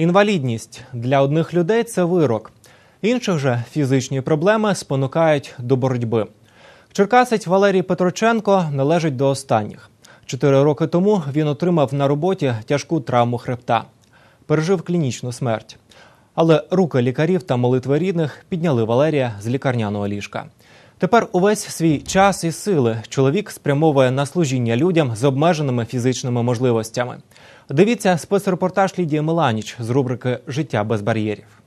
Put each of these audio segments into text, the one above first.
Інвалідність для одних людей це вирок, інших же фізичні проблеми спонукають до боротьби. Черкасець Валерій Петроченко належить до останніх. Чотири роки тому він отримав на роботі тяжку травму хребта, пережив клінічну смерть. Але руки лікарів та молитви рідних підняли Валерія з лікарняного ліжка. Тепер увесь свій час і сили чоловік спрямовує на служіння людям з обмеженими фізичними можливостями. Дивіться спецрепортаж Лідії Меланіч з рубрики Життя без бар'єрів.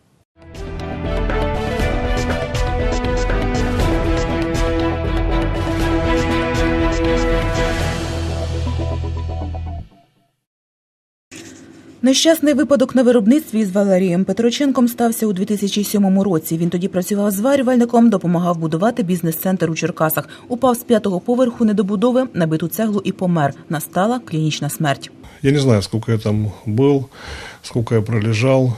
Нещасний випадок на виробництві з Валерієм Петроченком стався у 2007 році. Він тоді працював зварювальником, допомагав будувати бізнес-центр у Черкасах. Упав з п'ятого поверху недобудови, набиту цеглу і помер. Настала клінічна смерть. Я не знаю, скільки я там був, скільки я пролежал,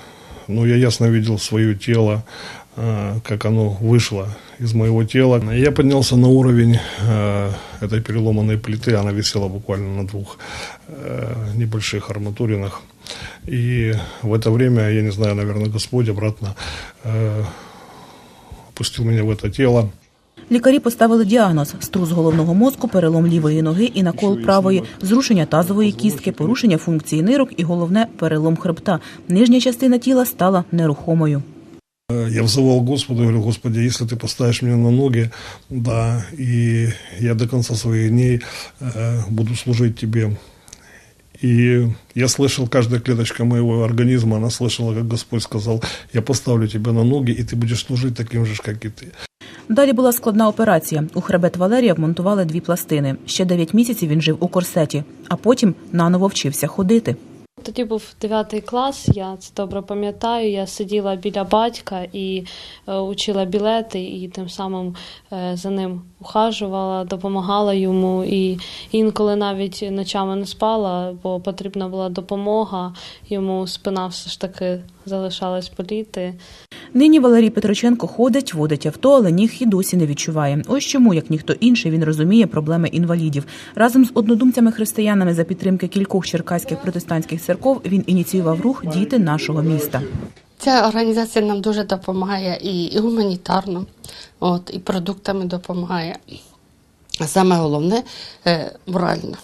но я ясно видел свое тело, э, как оно вышло из моего тела. Я поднялся на уровень э, этой переломанной плиты, она висела буквально на двух э, небольших арматуринах. И в это время, я не знаю, наверное, Господь обратно опустил меня в это тело. Лікарі поставили діагноз – струс головного мозку, перелом лівої ноги і накол правої, зрушення тазової кістки, порушення функції нирок і головне – перелом хребта. Нижня частина тіла стала нерухомою. Э, Я взывал Господу, говорю, Господи, если ты поставишь меня на ноги, да, и я до конца своих дней э, буду служить Тебе. И я слышал, каждая клеточка моего организма, она слышала, как Господь сказал, я поставлю тебя на ноги, и ты будешь служить таким же, как и ты. Далі була складна операція. У хребет Валерія вмонтували дві пластини. Ще 9 місяців він жив у корсеті, а потім наново вчився ходити. Тоді був 9 клас, я це добре пам'ятаю. Я сиділа біля батька і е, учила білети, і тим самим е, за ним ухажувала, допомагала йому. І інколи навіть ночами не спала, бо потрібна була допомога. Йому спина все ж таки залишалась боліти. Нині Валерій Петроченко ходить, водить авто, але ніг і досі не відчуває. Ось чому, як ніхто інший, він розуміє проблеми інвалідів. Разом з однодумцями-християнами за підтримки кількох черкаських протестантських церков він ініціював рух Діти нашого міста. Ця організація нам дуже допомагає і, гуманітарно, от, і продуктами допомагає. А саме головне е, морально.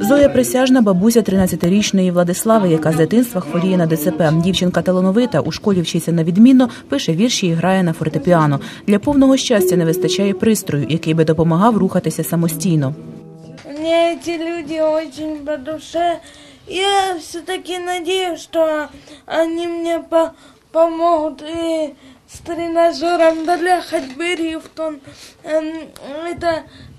Зоя присяжна бабуся 13-річної Владислави, яка з дитинства хворіє на ДЦП. Дівчинка талановита, у школі вчиться на відмінно, пише вірші і грає на фортепіано. Для повного щастя не вистачає пристрою, який би допомагав рухатися самостійно. Мне эти люди очень по душе. Я все-таки надеюсь, что они мне по- помогут и с тренажером для ходьбы Рифтон. Эм, Это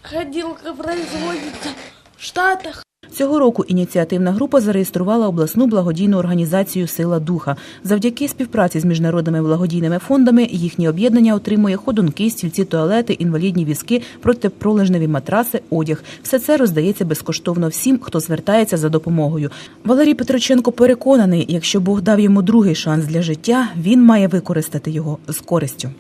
ходилка производится в Штатах. Цього року ініціативна група зареєструвала обласну благодійну організацію Сила духа. Завдяки співпраці з міжнародними благодійними фондами їхнє об'єднання отримує ходунки, стільці, туалети, інвалідні візки, протипролежневі матраси, одяг. Все це роздається безкоштовно всім, хто звертається за допомогою. Валерій Петроченко переконаний, якщо Бог дав йому другий шанс для життя, він має використати його з користю.